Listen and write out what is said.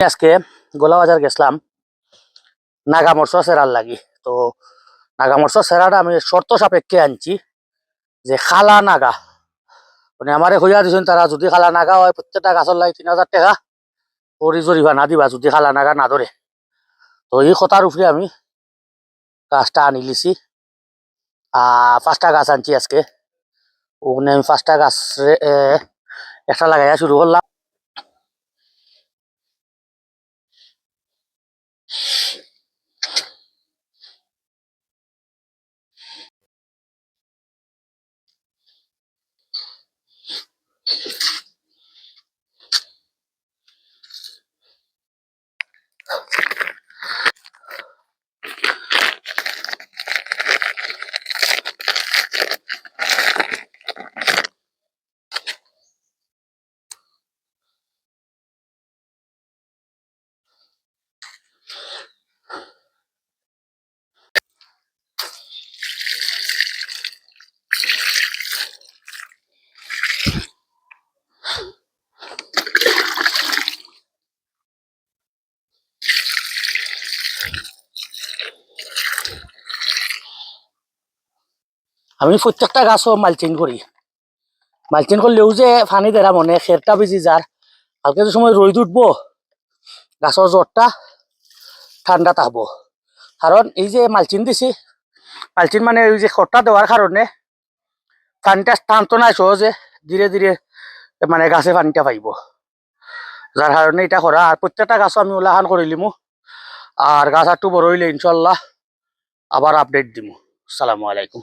আজকে গোলাবাজার গেছিলাম, নাগা মরচ সেরার লাগি। তো নাগা মরচ সেরাটা আমি শর্ত সাপেক্ষে আনছি যে খালা নাগা। মানে আমারে হইয়া দিছেন তারা, যদি খালা নাগা হয়, প্রত্যেকটা গাছের লাগে তিন হাজার টাকা পরি জরিমানা দিবা, যদি খালা নাগা না ধরে তো এই কথার উপরে আমি গাছটা আনি লিছি। আহ পাঁচটা গাছ আনছি আজকে। ওখানে আমি পাঁচটা গাছ একটা লাগাইয়া শুরু করলাম। আমি প্রত্যেকটা গাছও মালচিং করি। মালচিং করলেও যে পানি দেরা মনে খেরটা বেজি যার কালকে যে সময় রোদ উঠবো গাছের জ্বরটা ঠান্ডা থাকব কারণ এই যে মালচিন দিছি মালচিন মানে ওই যে খড়টা দেওয়ার কারণে পানিটা টানতো না সহজে ধীরে ধীরে মানে গাছে পানিটা পাইব যার কারণে এটা করা আর প্রত্যেকটা গাছও আমি ওলাহান করে লিমু। আর গাছ একটু বড় হইলে ইনশাল্লাহ আবার আপডেট দিব আসসালামু আলাইকুম।